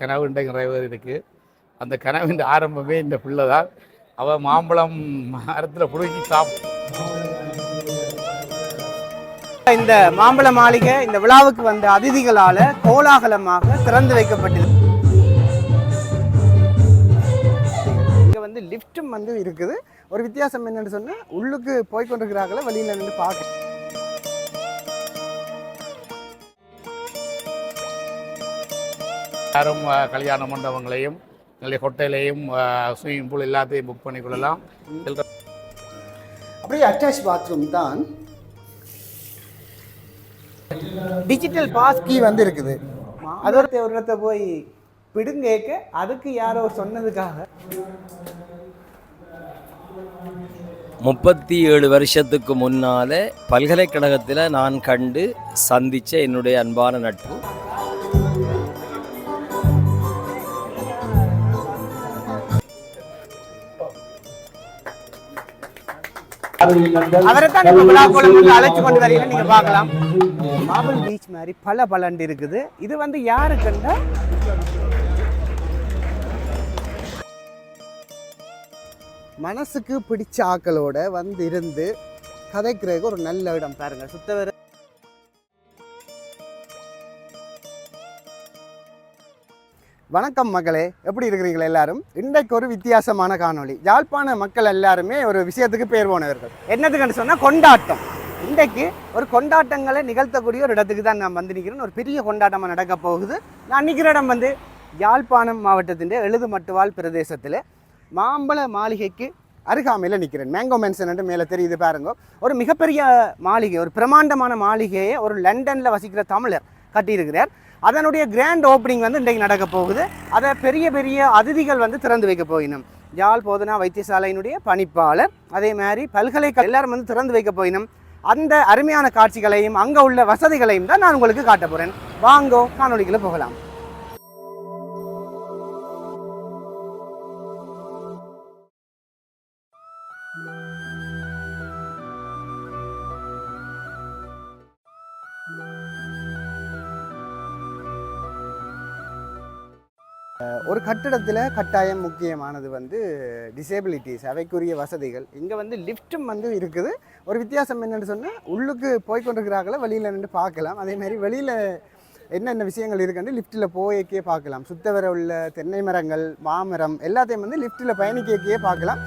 கனவு இன்றைக்கு நிறைவேறி அந்த கனவின் ஆரம்பமே இந்த பிள்ளை தான். அவள் மாம்பழம் மரத்தில் புடுங்கி சாப் இந்த மாம்பழ மாளிகை இந்த விழாவுக்கு வந்த அதிதிகளால கோலாகலமாக திறந்து வைக்கப்பட்டது இங்கே வந்து லிஃப்ட்டும் வந்து இருக்குது. ஒரு வித்தியாசம் என்னென்னு சொன்னால் உள்ளுக்கு போய் கொண்டிருக்கிறாங்கள வெளியில நின்று பார்க்க யாரும் கல்யாண மண்டபங்களையும் இல்லை ஹோட்டலையும் ஸ்விம்மிங் பூல் எல்லாத்தையும் புக் பண்ணிக்கொள்ளலாம். சில்லறை அப்படியே அட்டாச் பாத்ரூம் தான். டிஜிட்டல் பாஸ் கீ வந்து இருக்குது அது ஒரு ஒரு இடத்த போய் பிடுங்கேக்க அதுக்கு யாரோ சொன்னதுக்காக. முப்பத்தி ஏழு வருஷத்துக்கு முன்னால பல்கலைக்கழகத்தில் நான் கண்டு சந்திச்ச என்னுடைய அன்பான நட்பு. அவரை தான் நம்ம விழா கோலத்துக்கு அழைச்சு கொண்டு வரீங்க நீங்க பார்க்கலாம். மார்பிள் பீச் மாதிரி பல பலண்டு இருக்குது. இது வந்து யாருக்குன்னா மனசுக்கு பிடிச்ச ஆக்களோட வந்து இருந்து கதைக்கிறதுக்கு ஒரு நல்ல இடம் பாருங்க. சுத்தவர வணக்கம் மக்களே எப்படி இருக்கிறீங்களா எல்லாரும்? இன்றைக்கு ஒரு வித்தியாசமான காணொளி. யாழ்ப்பாண மக்கள் எல்லாருமே ஒரு விஷயத்துக்கு பேர் போனவர்கள். என்னதுக்குன்னு சொன்னால் கொண்டாட்டம். இன்றைக்கு ஒரு கொண்டாட்டங்களை நிகழ்த்தக்கூடிய ஒரு இடத்துக்கு தான் நான் வந்து நிற்கிறேன் ஒரு பெரிய கொண்டாட்டமாக நடக்க போகுது. நான் நிற்கிற இடம் வந்து யாழ்ப்பாணம் மாவட்டத்தின் எழுதுமட்டுவாழ் பிரதேசத்தில் மாம்பழ மாளிகைக்கு அருகாமையில் நிற்கிறேன். மேங்கோ மென்சன் மேலே தெரியுது பாருங்க. ஒரு மிகப்பெரிய மாளிகை ஒரு பிரமாண்டமான மாளிகையை ஒரு லண்டனில் வசிக்கிற தமிழர் கட்டியிருக்கிறார். அதனுடைய கிராண்ட் ஓப்பனிங் வந்து இன்றைக்கு நடக்க போகுது. அதை பெரிய பெரிய அதிதிகள் வந்து திறந்து வைக்க போயினும். யாழ் போதனா வைத்தியசாலையினுடைய பணிப்பாளர் அதே மாதிரி பல்கலைக்கழக எல்லாரும் வந்து திறந்து வைக்க போயினும். அந்த அருமையான காட்சிகளையும் அங்கே உள்ள வசதிகளையும் தான் நான் உங்களுக்கு காட்ட போகிறேன் வாங்கோ காணொலிகளை போகலாம். ஒரு கட்டிடத்தில் கட்டாயம் முக்கியமானது வந்து டிசேபிலிட்டிஸ் அவைக்குரிய வசதிகள். இங்கே வந்து லிஃப்ட்டும் வந்து இருக்குது. ஒரு வித்தியாசம் என்னன்னு சொன்னால் உள்ளுக்கு போய் கொண்டிருக்கிறாங்கள வெளியில் நின்று பார்க்கலாம். அதேமாதிரி வெளியில் என்னென்ன விஷயங்கள் இருக்குன்னு லிஃப்ட்டில் போய்க்கே பார்க்கலாம். சுத்தவர உள்ள தென்னை மரங்கள் மாமரம் எல்லாத்தையும் வந்து லிஃப்ட்டில் பயணிக்கக்கே பார்க்கலாம்.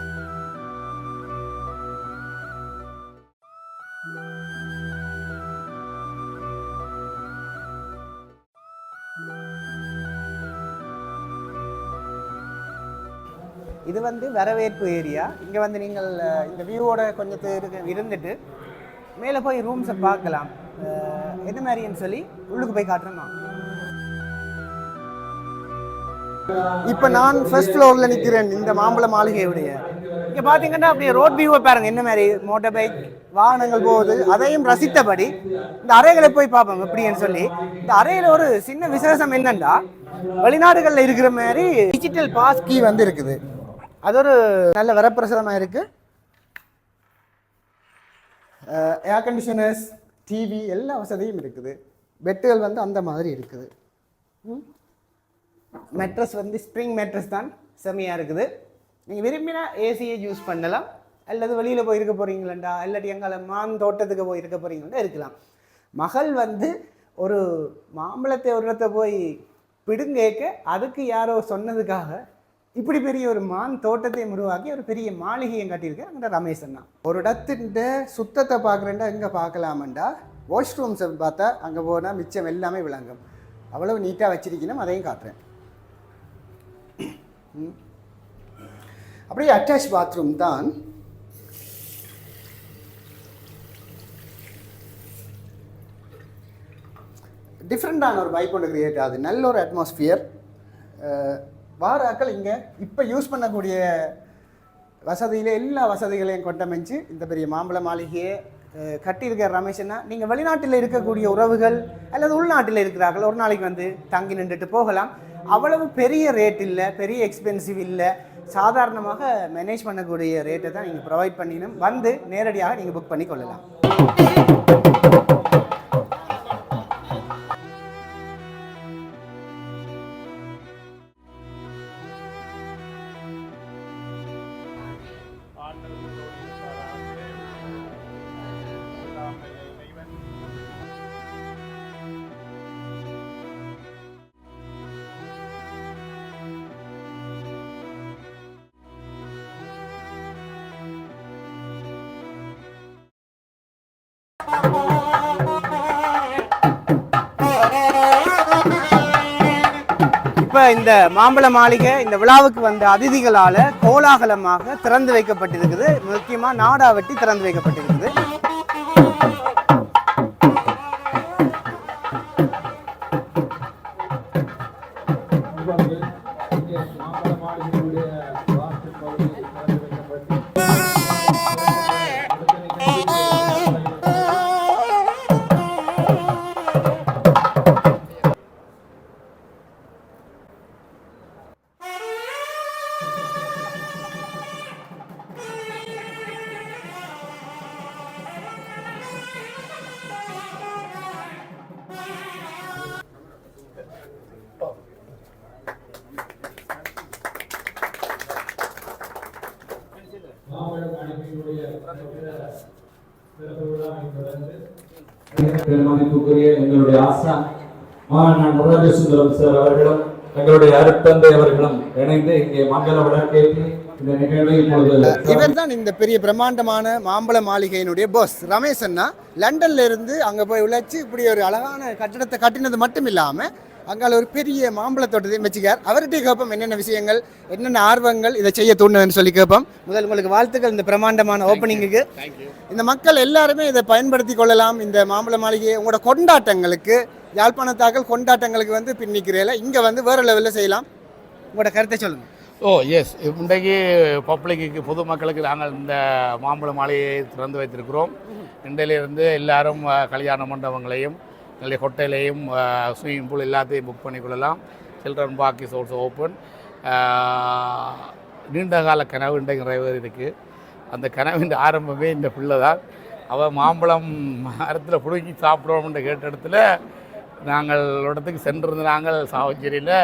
இது வந்து வரவேற்பு ஏரியா. இங்கே வந்து நீங்கள் இந்த வியூவோட கொஞ்சம் இருந்துட்டு மேலே போய் ரூம்ஸை பார்க்கலாம். என்ன மாதிரின்னு சொல்லி உள்ளுக்கு போய் காட்டுறேன் இப்போ நான் ஃபர்ஸ்ட் ஃப்ளோரில் நிற்கிறேன் இந்த மாம்பழ மாளிகையுடைய. இங்கே பார்த்தீங்கன்னா அப்படியே ரோட் வியூவை பாருங்கள் என்ன மாதிரி மோட்டார் பைக் வாகனங்கள் போகுது. அதையும் ரசித்தபடி இந்த அறைகளை போய் பார்ப்போம் எப்படின்னு சொல்லி. இந்த அறையில் ஒரு சின்ன விசேஷம் என்னென்னா வெளிநாடுகளில் இருக்கிற மாதிரி டிஜிட்டல் பாஸ் கீ வந்து இருக்குது. அது ஒரு நல்ல வரப்பிரசாதமாக இருக்குது ஏர் கண்டிஷனர்ஸ் டிவி எல்லா வசதியும் இருக்குது. பெட்டுகள் வந்து அந்த மாதிரி இருக்குது. மெட்ரஸ் வந்து ஸ்ப்ரிங் மெட்ரஸ் தான் செம்மையாக இருக்குது. நீங்கள் விரும்பினா ஏசியை யூஸ் பண்ணலாம். அல்லது வெளியில் போய் இருக்க போகிறீங்களா இல்லாட்டி எங்களை மான் தோட்டத்துக்கு போய் இருக்க போகிறீங்களா இருக்கலாம். மகள் வந்து ஒரு மாம்பழத்தை ஒரு இடத்த போய் பிடுங்கேக்க அதுக்கு யாரோ சொன்னதுக்காக இப்படி பெரிய ஒரு மான் தோட்டத்தை உருவாக்கி ஒரு பெரிய மாளிகையும் கட்டியிருக்கேன் அங்கே ரமேஷ் அண்ணா. ஒரு இடத்தின் சுத்தத்தை பார்க்குறேன்டா எங்கே பார்க்கலாமண்டா? வாஷ் ரூம்ஸை பார்த்தா அங்கே போனால் மிச்சம் எல்லாமே விளங்கும். அவ்வளவு நீட்டாக வச்சிருக்கணும் அதையும் காட்டுறேன். அப்படியே அட்டாச் பாத்ரூம் தான். டிஃப்ரெண்ட்டான ஒரு வைப் ஒன்று கிரியேட் ஆகுது. நல்ல ஒரு அட்மாஸ்பியர் வார ஆக்கள் இங்கே இப்போ யூஸ் பண்ணக்கூடிய வசதியில் எல்லா வசதிகளையும் கொண்டமைஞ்சு இந்த பெரிய மாம்பழ மாளிகையை கட்டியிருக்கிற ரமேஷன்னா நீங்கள் வெளிநாட்டில் இருக்கக்கூடிய உறவுகள் அல்லது உள்நாட்டில் இருக்கிறார்கள் ஒரு நாளைக்கு வந்து தங்கி நின்றுட்டு போகலாம். அவ்வளவு பெரிய ரேட் இல்லை பெரிய எக்ஸ்பென்சிவ் இல்லை. சாதாரணமாக மேனேஜ் பண்ணக்கூடிய ரேட்டை தான் நீங்கள் ப்ரொவைட் பண்ணினும். வந்து நேரடியாக நீங்கள் புக் பண்ணி கொள்ளலாம். இப்போ இந்த மாம்பழ மாளிகை இந்த விழாவுக்கு வந்த அதிதிகளால கோலாகலமாக திறந்து வைக்கப்பட்டிருக்குது. முக்கியமா நாடா வெட்டி திறந்து வைக்கப்பட்டிருக்குது. மாநாள் முரளி சுந்தரம் சார் அவர்களும் எங்களுடைய அருட்தந்தை அவர்களும் இணைந்து இங்கே மங்கள விளக்கேற்றி இந்த நிகழ்வை இப்பொழுது இவர் தான் இந்த பெரிய பிரம்மாண்டமான மாம்பழ மாளிகையினுடைய பாஸ் ரமேஷ் அண்ணா. லண்டன்ல இருந்து அங்க போய் உழைச்சு இப்படி ஒரு அழகான கட்டிடத்தை கட்டினது மட்டும் இல்லாம அங்கால ஒரு பெரிய மாம்பழ தோட்டத்தையும் வச்சுக்கார். அவர்கிட்ட கேட்போம் என்னென்ன விஷயங்கள் என்னென்ன ஆர்வங்கள் இதை செய்ய தூண்டுதுன்னு சொல்லி கேட்போம். முதல் உங்களுக்கு வாழ்த்துக்கள் இந்த பிரம்மாண்டமான ஓப்பனிங்குக்கு இந்த மக்கள் எல்லாருமே இதை பயன்படுத்தி கொள்ளலாம் இந்த மாம்பழ மாளிகையை. உங்களோட கொண்டாட்டங்களுக்கு யாழ்ப்பாணத்தாக்கள் கொண்டாட்டங்களுக்கு வந்து பின்னிக்கிறேல இங்கே வந்து வேறு லெவலில் செய்யலாம். உங்களோட கருத்தை சொல்லுங்கள் ஓ எஸ் இன்றைக்கு பப்ளிக்கு பொதுமக்களுக்கு நாங்கள் இந்த மாம்பழ மாலையை திறந்து வைத்திருக்கிறோம். இன்றையிலிருந்து எல்லாரும் கல்யாண மண்டபங்களையும் நல்ல ஹோட்டலையும் ஸ்விம்மிங் பூல் எல்லாத்தையும் book பண்ணிக்கொள்ளலாம் children park is also open நீண்ட கால கனவு இன்றைக்கு இருக்குது அந்த கனவின் ஆரம்பமே இந்த பிள்ளை தான். அவள் மாம்பழம் மரத்தில் பிடுங்கி சாப்பிடுவோம்ன்ற கேட்ட இடத்துல நாங்கள் இடத்துக்கு சென்றிருந்த நாங்கள் சாவச்சேரியில்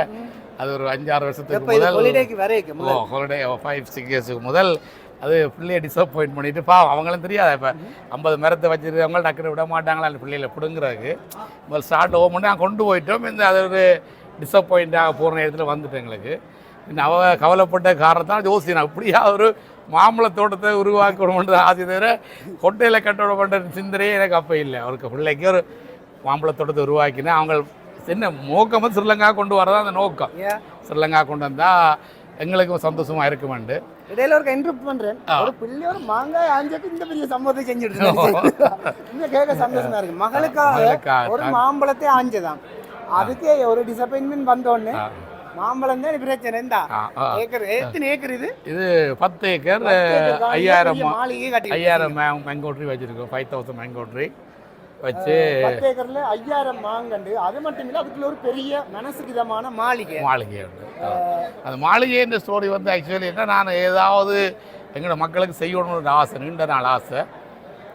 அது ஒரு அஞ்சாறு வருஷத்துக்கு முதல் ஹாலிடேக்கு வரைக்கும் ஓ ஹாலிடே ஃபைவ் சிக்ஸ் இயர்ஸுக்கு முதல். அது பிள்ளையை டிசப்பாயிண்ட் பண்ணிட்டு பாவம் அவங்களும் தெரியாது இப்போ. ஐம்பது மரத்தை வச்சிருக்கவங்க டக்குனு விட மாட்டாங்களா? அந்த பிள்ளைகளை பிடுங்குறதுக்கு. முதல் ஸ்டார்ட் ஓவ் பண்ணி நாங்கள் கொண்டு போயிட்டோம். இந்த அது ஒரு டிசப்பாயிண்டாக போகிற நேரத்தில் வந்துட்டு எங்களுக்கு. அவ கவலைப்பட்ட காரணத்தான் ஜோசி நான் இப்படியா ஒரு மாம்பழ தோட்டத்தை உருவாக்கணும்ன்றது ஆசை தவிர கொட்டையில் கட்டணும்ன்ற சிந்தனையே எனக்கு அப்போ இல்லை. அவருக்கு பிள்ளைக்கு ஒரு மாம்பழ தோட்டத்தை உருவாக்கினேன் அவங்க என்ன நோக்கம் வந்து ஸ்ரீலங்கா கொண்டு வரதான் அந்த நோக்கம்? ஸ்ரீலங்கா கொண்டு வந்தால் எங்களுக்கும் சந்தோஷமாக இருக்குமெண்டு. இடையில ஒரு இன்டர்ப்ட் பண்றேன். ஒரு பிள்ளை ஒரு மாங்காய் ஆஞ்சிட்டு இந்த பெரிய சம்பவத்தை செஞ்சுட்டு இன்னும் கேட்க சந்தோஷமா இருக்கு. மகளுக்காக ஒரு மாம்பழத்தை ஆஞ்சதான் அதுக்கே ஒரு டிசப்பாயின்மெண்ட் வந்தோடனே. மாம்பழம் தான் பிரச்சனை ஆ. ஏக்கர் எத்தனை ஏக்கர் இது? இது பத்து ஏக்கர் தான். ஐயாயிரம் ஐயாயிரம் மேங்கோ ட்ரீ வச்சுருக்கோம். ஃபைவ் தௌசண்ட் மேங்கோ ட்ரீ வச்சு. பத்து ஏக்கர்ல ஐயாயிரம் மாங்கண்டு அது மட்டும் இல்ல அதுக்குள்ள ஒரு பெரிய மனசுக்கு இதமான மாளிகை மாளிகை உண்டு அந்த மாளிகைன்ற ஸ்டோரி வந்து ஆக்சுவலி என்ன நான் ஏதாவது எங்களோட மக்களுக்கு செய்யணும்னு ஒரு ஆசை நீண்ட நாள் ஆசை.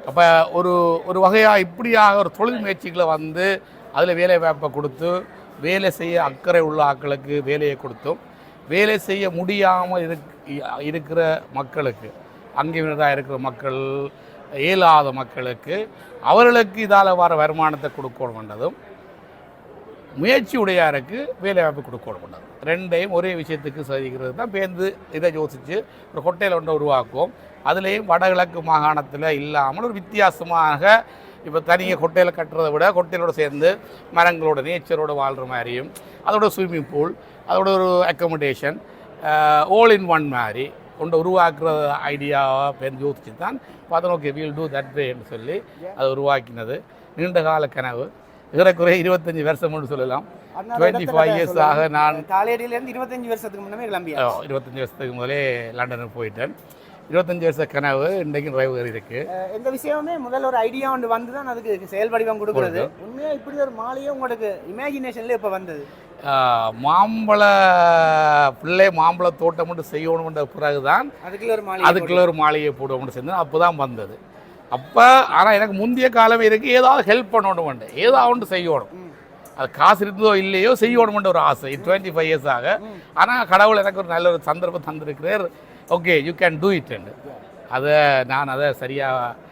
அப்போ ஒரு ஒரு வகையாக இப்படியாக ஒரு தொழில் முயற்சிகளை வந்து அதில் வேலை வாய்ப்பை கொடுத்து வேலை செய்ய அக்கறை உள்ள ஆட்களுக்கு வேலையை கொடுத்தும் வேலை செய்ய முடியாமல் இருக் இருக்கிற மக்களுக்கு அங்கீனராக இருக்கிற மக்கள் இயலாத மக்களுக்கு அவர்களுக்கு இதால் வர வருமானத்தை கொடுக்கணுன்றதும் முயற்சி உடையாருக்கு வேலைவாய்ப்பு வாய்ப்பு கொண்டதும். ரெண்டையும் ஒரே விஷயத்துக்கு சாதிக்கிறது தான். பேருந்து இதை யோசித்து ஒரு ஹோட்டல் ஒன்றை உருவாக்குவோம். அதுலேயும் வடகிழக்கு மாகாணத்தில் இல்லாமல் ஒரு வித்தியாசமாக இப்போ தனியாக கொட்டையில் கட்டுறதை விட கொட்டையிலோட சேர்ந்து மரங்களோட நேச்சரோடு வாழ்கிற மாதிரியும் அதோட ஸ்விம்மிங் பூல் அதோட ஒரு அக்கமடேஷன் ஓல் இன் ஒன் மாதிரி கொண்டு உருவாக்குற ஐடியாவை பேர் யோசிச்சு தான் பார்த்தோம் ஓகே வீல் டூ தட் வேன்னு சொல்லி அதை உருவாக்கினது. நீண்ட கால கனவு. ஏறக்குறைய இருபத்தஞ்சி வருஷம்னு சொல்லலாம். டுவெண்ட்டி ஃபைவ் இயர்ஸ் ஆக நான் தாலேடியில இருந்து இருபத்தஞ்சு வருஷத்துக்கு முன்னமே கிளம்பியா அஹ், இருபத்தஞ்சி வருஷத்துக்கு முதலே லண்டனுக்கு போயிட்டேன். இருபத்தஞ்சி வருஷ கனவு இன்றைக்கும் டிரைவர் இருக்குது அஹ் எந்த விஷயமுமே முதல்ல ஒரு ஐடியா ஒன்று வந்து தான் அதுக்கு செயல் வடிவம் கொடுக்குறது. உண்மையா இப்படி ஒரு மாலையே உங்களுக்கு இமேஜினேஷன்ல இப்ப வந்தது? மாம்பழ பிள்ளை மாம்பழ தோட்டம் மட்டும் செய்யணுன்ற பிறகு தான் அதுக்குள்ள ஒரு மாலை அதுக்குள்ள ஒரு மாளிகை போடுவோம்னு சேர்ந்து அப்போ தான் வந்தது. அப்போ ஆனால் எனக்கு முந்தைய காலம் இருக்குது ஏதாவது ஹெல்ப் பண்ணணும் ஏதாவது ஒன்று செய்யணும். அது காசு இருந்ததோ இல்லையோ செய்யணும்ன்ற ஒரு ஆசை. டுவெண்ட்டி ஃபைவ் இயர்ஸ் ஆக. ஆனால் கடவுள் எனக்கு ஒரு நல்ல ஒரு சந்தர்ப்பம் தந்திருக்கிறார். Okay you can do it அதை நான் அதை சரியாக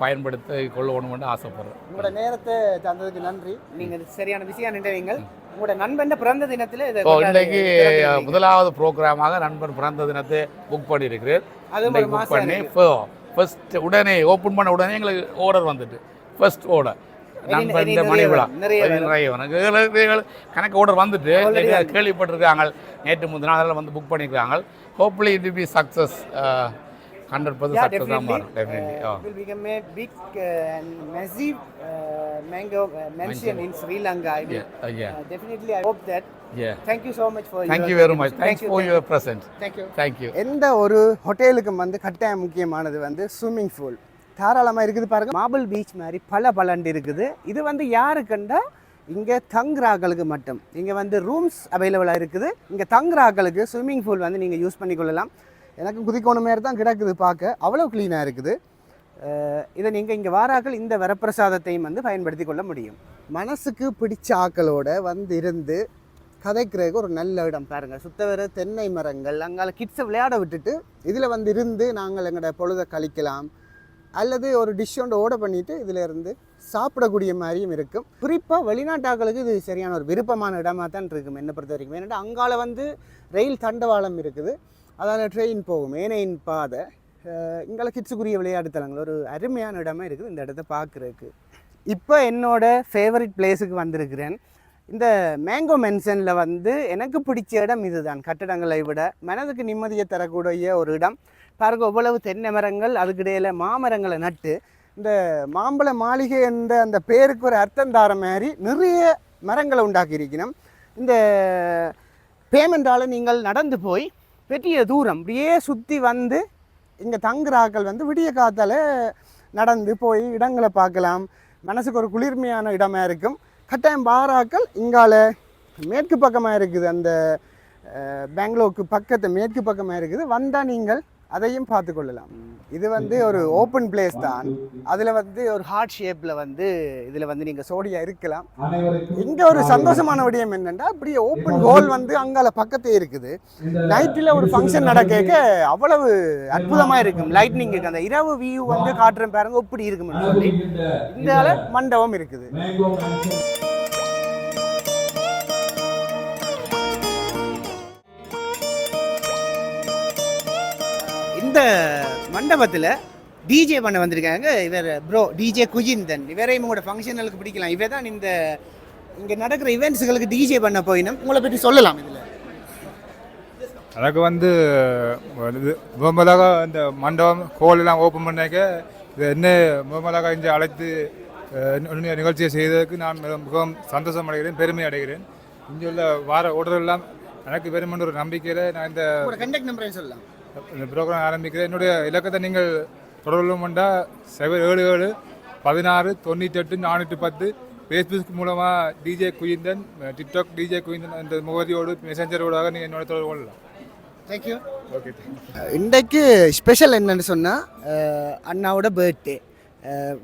பயன்படுத்தி கொள்ளணும்னு ஆசைப்படுறேன். உங்களோட நேரத்தை தந்ததுக்கு நன்றி. நீங்க சரியான விஷயம் நினைவீங்க உங்களோட நண்பன் பிறந்த தினத்துல இன்றைக்கு. முதலாவது ப்ரோக்ராமாக நண்பன் பிறந்த தினத்தை புக் பண்ணியிருக்கிறேன் இன்றைக்கு புக் பண்ணி ஃபர்ஸ்ட் உடனே ஓப்பன் பண்ண உடனே எங்களுக்கு ஆர்டர் வந்துட்டு. ஃபர்ஸ்ட் ஆர்டர் நண்பர் இனி இந்த நிறைய மணி விழா வரும், நிறைய கணக்கு ஆர்டர் வந்துட்டு கேள்விப்பட்டிருக்காங்க நேற்று முந்தின நாளில் வந்து புக் பண்ணியிருக்காங்க hopefully it be success hundred percent success தான் definitely. மாறும் definitely Uh, it will become a big uh, and massive uh, mango uh, mention in Sri Lanka. I mean, yeah uh, definitely, I hope that. yeah Thank you so much for thank your you very much thanks Thank for you, your present Thank you. thank you எந்த ஒரு ஹோட்டலுக்கும் வந்து கட்டாயம் முக்கியமானது வந்து swimming pool தாராளமாக இருக்குது பாருங்கள் marble beach மாதிரி பல பலண்டு இருக்குது. இது வந்து யாருக்குண்டா இங்கே தங்குறாக்களுக்கு மட்டும். இங்கே வந்து ரூம்ஸ் அவைலபிளாக இருக்குது. இங்கே தங்குறாக்களுக்கு ஸ்விம்மிங் பூல் வந்து நீங்கள் யூஸ் பண்ணிக்கொள்ளலாம் எனக்கு குதிக்கோண மாதிரி தான் கிடக்குது பார்க்க. அவ்வளோ க்ளீனாக இருக்குது. இதை நீங்கள் இங்கே வாராக்கள் இந்த வரப்பிரசாதத்தையும் வந்து பயன்படுத்தி கொள்ள முடியும். மனசுக்கு பிடிச்ச ஆக்களோட வந்து இருந்து கதைக்கிறதுக்கு ஒரு நல்ல இடம் பாருங்கள் சுத்தவர தென்னை மரங்கள் அங்கால கிட்ஸை விளையாட விட்டுட்டு இதில் வந்து இருந்து நாங்கள் எங்களோட பொழுதை கழிக்கலாம். அல்லது ஒரு டிஷ் ஒன்று ஓட பண்ணிவிட்டு இதில் இருந்து சாப்பிடக்கூடிய மாதிரியும் இருக்கும். குறிப்பாக வெளிநாட்டாக்களுக்கு இது சரியான ஒரு விருப்பமான இடமா தான் இருக்கும் என்னை பொறுத்த வரைக்கும். ஏன்னா அங்கால வந்து ரயில் தண்டவாளம் இருக்குது. அதால் ட்ரெயின் போகும். ஏனையின் பாதை அஹ் இங்கால கிட்ஸுக்குரிய விளையாட்டு தலங்கள் ஒரு அருமையான இடமா இருக்குது இந்த இடத்த பார்க்குறதுக்கு. இப்போ என்னோட ஃபேவரட் பிளேஸுக்கு வந்திருக்கிறேன். இந்த மேங்கோ மென்சனில் வந்து எனக்கு பிடிச்ச இடம் இதுதான். கட்டடங்களை விட மனதுக்கு நிம்மதியை தரக்கூடிய ஒரு இடம். பாருங்க எவ்வளவு தென்னை மரங்கள் அதுக்கிடையில் மாமரங்களை நட்டு இந்த மாம்பழ மாளிகை என்ற அந்த பேருக்கு ஒரு அர்த்தம் தார மாதிரி நிறைய மரங்களை உண்டாக்கி இருக்கணும் இந்த பேமெண்டால் நீங்கள் நடந்து போய் பெரிய தூரம் அப்படியே சுற்றி வந்து இங்கே தங்குறாக்கள் வந்து விடிய காத்தால் நடந்து போய் இடங்களை பார்க்கலாம். மனசுக்கு ஒரு குளிர்மையான இடமா இருக்கும். கட்டாயம் பாராக்கள் இங்கால மேற்கு பக்கமாக இருக்குது. அந்த பெங்களூருக்கு பக்கத்து மேற்கு பக்கமாக இருக்குது. வந்தால் நீங்கள் அதையும் பார்த்து கொள்ளலாம் இது வந்து ஒரு ஓப்பன் பிளேஸ் தான். அதில் வந்து ஒரு ஹார்ட் ஷேப்பில் வந்து இதில் வந்து நீங்கள் சோடியா இருக்கலாம். அனைவருக்கும் இங்கே ஒரு சந்தோஷமான விடயம் என்னென்னா அப்படியே ஓப்பன் ஹோல் வந்து அங்கால பக்கத்தே இருக்குது. நைட்டில் ஒரு ஃபங்க்ஷன் நடக்க அவ்வளவு அற்புதமாக இருக்கும். லைட்னிங்குக்கு அந்த இரவு வியூ வந்து காட்டுறேன் பாருங்க இப்படி இருக்கும்னு சொல்லி. இந்த மண்டபம் இருக்குது. இந்த மண்டபத்தில் டிஜே பண்ண வந்திருக்காங்க. இவர் ப்ரோ டிஜே குஜிந்தன். இவரையும் உங்களோட ஃபங்க்ஷனுக்கு பிடிக்கலாம். இவர் தான் இந்த இங்கே நடக்கிற இவெண்ட்ஸுகளுக்கு டிஜே பண்ண போயினும். உங்களை பற்றி சொல்லலாம் இதில். எனக்கு வந்து இது இந்த மண்டபம் கோல் எல்லாம் ஓப்பன் பண்ணாக்க இது என்ன முகமதாக இங்கே அழைத்து நிகழ்ச்சியை செய்ததற்கு நான் மிக- மிகவும் சந்தோஷம் அடைகிறேன் பெருமை அடைகிறேன். இங்கே உள்ள வார ஓடர் எல்லாம் எனக்கு பெருமைன்ற ஒரு நம்பிக்கையில் நான் இந்த கண்டக்ட் நம்பரையும் சொல்லலாம். இந்த ப்ரோக்ராம் ஆரம்பிக்கிறேன் என்னுடைய இலக்கத்தை நீங்கள் தொடர்பு கொண்டால் சைபர் ஏழு ஏழு பதினாறு தொண்ணூற்றெட்டு நானூற்றி பத்து. ஃபேஸ்புக் மூலமாக DJ Quinton TikTok DJ Quinton என்ற முகவரியோடு மெசஞ்சரோடாக நீங்கள் என்னோட தொடர்பு கொள்ளலாம். Thank you okay thank you இன்றைக்கு ஸ்பெஷல் என்னன்னு சொன்னால் அண்ணாவோட birthday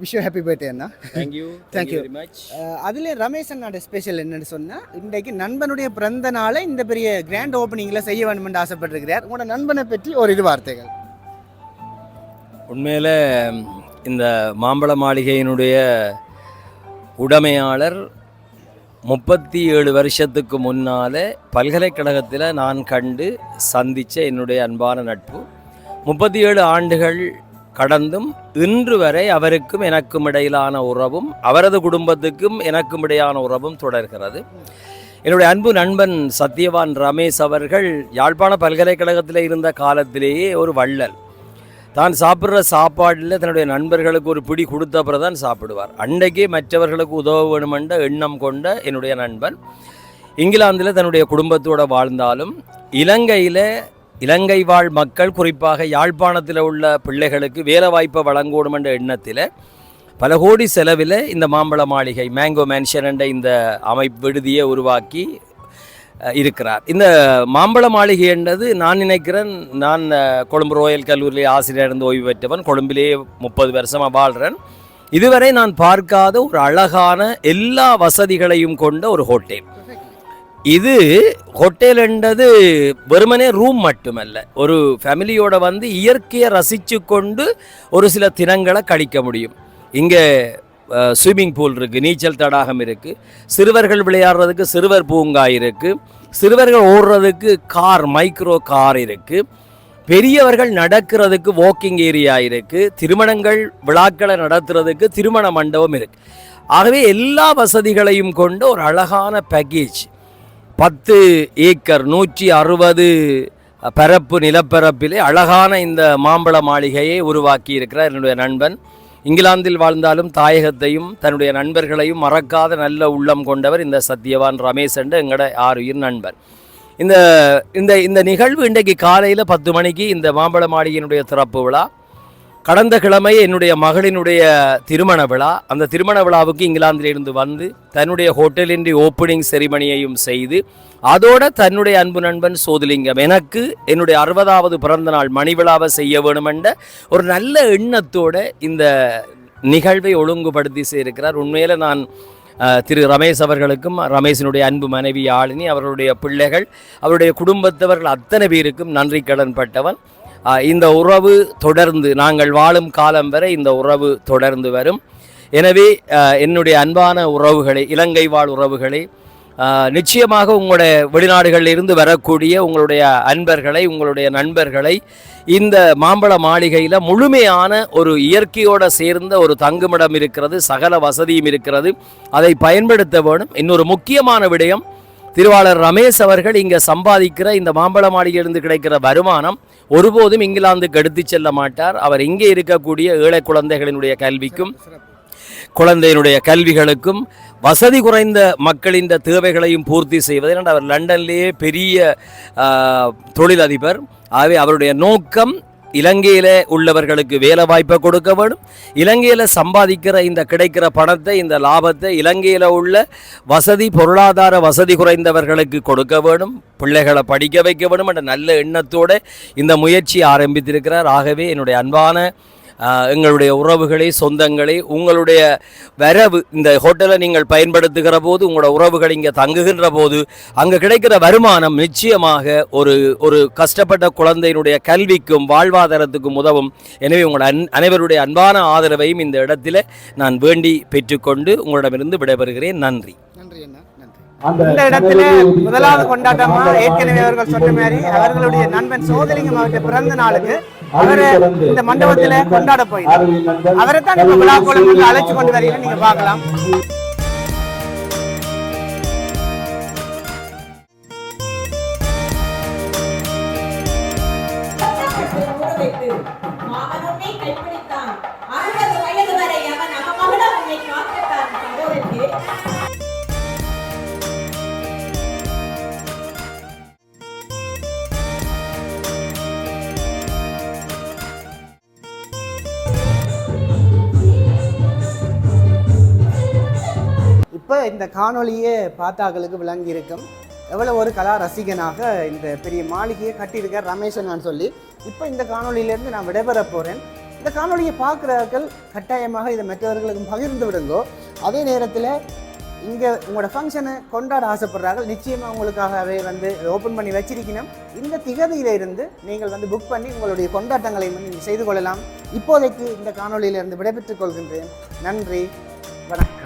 wish happy birthday Anna thank you thank you you. Very much அதில் ரமேஷ் அண்ணாட ஸ்பெஷல் என்னன்னு சொன்னால் இன்றைக்கு நண்பனுடைய பிறந்த நாளை இந்த பெரிய கிராண்ட் ஓப்பனிங்கில் செய்ய வேணும்னு ஆசைப்பட்டிருக்கிறார். உங்களோட நண்பனை பற்றி ஒரு இரு வார்த்தைகள். உண்மையில் இந்த மாம்பழ மாளிகையினுடைய உடைமையாளர் முப்பத்தி ஏழு வருஷத்துக்கு முன்னால் பல்கலைக்கழகத்தில் நான் கண்டு சந்தித்த என்னுடைய அன்பான நட்பு. முப்பத்தி ஏழு ஆண்டுகள் கடந்தும் இன்று வரை அவருக்கும் எனக்கும் இடையிலான உறவும் அவரது குடும்பத்துக்கும் எனக்கும் இடையான உறவும் தொடர்கிறது. என்னுடைய அன்பு நண்பன் சத்யவான் ரமேஷ் அவர்கள் யாழ்ப்பாண பல்கலைக்கழகத்தில் இருந்த காலத்திலேயே ஒரு வள்ளல். தான் சாப்பிட்ற சாப்பாடில் தன்னுடைய நண்பர்களுக்கு ஒரு பிடி கொடுத்த அப்புறம் தான் சாப்பிடுவார். அன்றைக்கே மற்றவர்களுக்கு உதவ வேணுமென்ற எண்ணம் கொண்ட என்னுடைய நண்பன் இங்கிலாந்தில் தன்னுடைய குடும்பத்தோடு வாழ்ந்தாலும் இலங்கையில் இலங்கை வாழ் மக்கள் குறிப்பாக யாழ்ப்பாணத்தில் உள்ள பிள்ளைகளுக்கு வேலைவாய்ப்பை வழங்கணும் என்ற எண்ணத்தில் பல கோடி செலவில் இந்த மாம்பழ மாளிகை மேங்கோ மேன்ஷன் என்ற இந்த அமைப்பு விடுதியை உருவாக்கி இருக்கிறார். இந்த மாம்பழ மாளிகை என்றது நான் நினைக்கிறேன் நான் கொழும்பு ரோயல் கல்லூரியில் ஆசிரியர் இருந்து ஓய்வு பெற்றவன் கொழும்பிலே முப்பது வருஷமாக வாழ்கிறேன் இதுவரை நான் பார்க்காத ஒரு அழகான எல்லா வசதிகளையும் கொண்ட ஒரு ஹோட்டல். இது ஹோட்டல் என்றது வெறுமனே ரூம் மட்டுமல்ல. ஒரு ஃபேமிலியோட வந்து இயற்கையை ரசித்து கொண்டு ஒரு சில தினங்களை கழிக்க முடியும். இங்கே ஸ்விம்மிங் பூல் இருக்குது நீச்சல் தடாகம் இருக்குது சிறுவர்கள் விளையாடுறதுக்கு சிறுவர் பூங்கா இருக்குது சிறுவர்கள் ஓடுறதுக்கு கார் மைக்ரோ கார் இருக்குது பெரியவர்கள் நடக்கிறதுக்கு வாக்கிங் ஏரியா இருக்குது திருமணங்கள் விழாக்களை நடத்துறதுக்கு திருமண மண்டபம் இருக்குது ஆகவே எல்லா வசதிகளையும் கொண்ட ஒரு அழகான பேக்கேஜ் பத்து ஏக்கர் நூற்றி அறுபது பரப்பு நிலப்பரப்பிலே அழகான இந்த மாம்பழ மாளிகையை உருவாக்கி இருக்கிறார் என்னுடைய நண்பன். இங்கிலாந்தில் வாழ்ந்தாலும் தாயகத்தையும் தன்னுடைய நண்பர்களையும் மறக்காத நல்ல உள்ளம் கொண்டவர் இந்த சத்யவான் ரமேஷ் என்ற எங்களோட ஆறுயிர் நண்பர் இந்த இந்த இந்த நிகழ்வு இன்றைக்கு காலையில் பத்து மணிக்கு இந்த மாம்பழ மாளிகையினுடைய திறப்பு விழா. கடந்த கிழமை என்னுடைய மகளினுடைய திருமண விழா. அந்த திருமண விழாவுக்கு இங்கிலாந்திலிருந்து வந்து தன்னுடைய ஹோட்டலின் ஓப்பனிங் செரிமனியையும் செய்து அதோட தன்னுடைய அன்பு நண்பன் சோதிலிங்கம் எனக்கு என்னுடைய அறுபதாவது பிறந்த நாள் மணி விழாவை செய்ய வேணுமென்ற ஒரு நல்ல எண்ணத்தோடு இந்த நிகழ்வை ஒழுங்குபடுத்தி செய்திருக்கிறார். உண்மையில் நான் திரு ரமேஷ் அவர்களுக்கும் ரமேஷினுடைய அன்பு மனைவி ஆளினி அவர்களுடைய பிள்ளைகள் அவருடைய குடும்பத்தவர்கள் அத்தனை பேருக்கும் நன்றி கடன் பட்டவன். இந்த உறவு தொடர்ந்து நாங்கள் வாழும் காலம் வரை இந்த உறவு தொடர்ந்து வரும். எனவே என்னுடைய அன்பான உறவுகளை இலங்கை வாழ் உறவுகளை நிச்சயமாக உங்களுடைய வெளிநாடுகளில் இருந்து வரக்கூடிய உங்களுடைய அன்பர்களை உங்களுடைய நண்பர்களை இந்த மாம்பழ மாளிகையில் முழுமையான ஒரு இயற்கையோடு சேர்ந்த ஒரு தங்குமிடம் இருக்கிறது சகல வசதியும் இருக்கிறது. அதை பயன்படுத்த வேணும். இன்னொரு முக்கியமான விடயம் திருவாளர் ரமேஷ் அவர்கள் இங்கே சம்பாதிக்கிற இந்த மாம்பழ மாடியிலிருந்து கிடைக்கிற வருமானம் ஒருபோதும் இங்கிலாந்துக்கு எடுத்து செல்ல மாட்டார். அவர் இங்கே இருக்கக்கூடிய ஏழை குழந்தைகளினுடைய கல்விக்கும் குழந்தையினுடைய கல்விகளுக்கும் வசதி குறைந்த மக்களின் தேவைகளையும் பூர்த்தி செய்வது அவர் லண்டன்லேயே பெரிய தொழிலதிபர். ஆகவே அவருடைய நோக்கம் இலங்கையில் உள்ளவர்களுக்கு வேலை வாய்ப்பை கொடுக்க வேண்டும் இலங்கையில் சம்பாதிக்கிற இந்த கிடைக்கிற பணத்தை இந்த லாபத்தை இலங்கையில் உள்ள வசதி பொருளாதார வசதி குறைந்தவர்களுக்கு கொடுக்க வேண்டும் பிள்ளைகளை படிக்க வைக்க வேண்டும் என்ற நல்ல எண்ணத்தோடு இந்த முயற்சி ஆரம்பித்திருக்கிறார். ஆகவே என்னுடைய அன்பான எங்களுடைய உறவுகளை சொந்தங்களை உங்களுடைய வரவு இந்த ஹோட்டலை நீங்கள் பயன்படுத்துகிற போது உங்களோட உறவுகள் இங்கே தங்குகின்ற போது அங்கே கிடைக்கிற வருமானம் நிச்சயமாக ஒரு ஒரு கஷ்டப்பட்ட குழந்தையினுடைய கல்விக்கும் வாழ்வாதாரத்துக்கும் உதவும். எனவே உங்களோட அன் அனைவருடைய அன்பான ஆதரவையும் இந்த இடத்தில் நான் வேண்டி பெற்றுக்கொண்டு உங்களிடமிருந்து விடைபெறுகிறேன். நன்றி. இந்த இடத்துல முதலாவது கொண்டாட்டமா ஏற்கனவே அவர்கள் சொன்ன மாதிரி அவர்களுடைய நண்பன் சோதலிங்கம் அவருடைய பிறந்த நாளுக்கு அவரை இந்த மண்டபத்துல கொண்டாட போயிருந்தார் அவரை தான் இப்ப விழா வந்து அழைச்சு கொண்டு வரீங்க நீங்க பார்க்கலாம். இப்போ இந்த காணொளியே பார்த்தாக்களுக்கு விளங்கி இருக்கும் எவ்வளோ ஒரு கலா ரசிகனாக இந்த பெரிய மாளிகையை கட்டியிருக்கார் ரமேஷன் நான் சொல்லி. இப்போ இந்த காணொளியிலேருந்து நான் விடைபெற போகிறேன் இந்த காணொலியை பார்க்குறவர்கள் கட்டாயமாக இதை மற்றவர்களுக்கும் பகிர்ந்து விடுங்கோ. அதே நேரத்தில் இங்கே உங்களோட ஃபங்க்ஷனை கொண்டாட ஆசைப்படுறார்கள். நிச்சயமாக உங்களுக்காகவே வந்து ஓப்பன் பண்ணி வச்சிருக்கணும். இந்த திகதியில இருந்து நீங்கள் வந்து புக் பண்ணி உங்களுடைய கொண்டாட்டங்களை வந்து நீங்கள் செய்து கொள்ளலாம். இப்போதைக்கு இந்த காணொலியிலிருந்து விடைபெற்றுக் கொள்கின்றேன். நன்றி. வணக்கம்.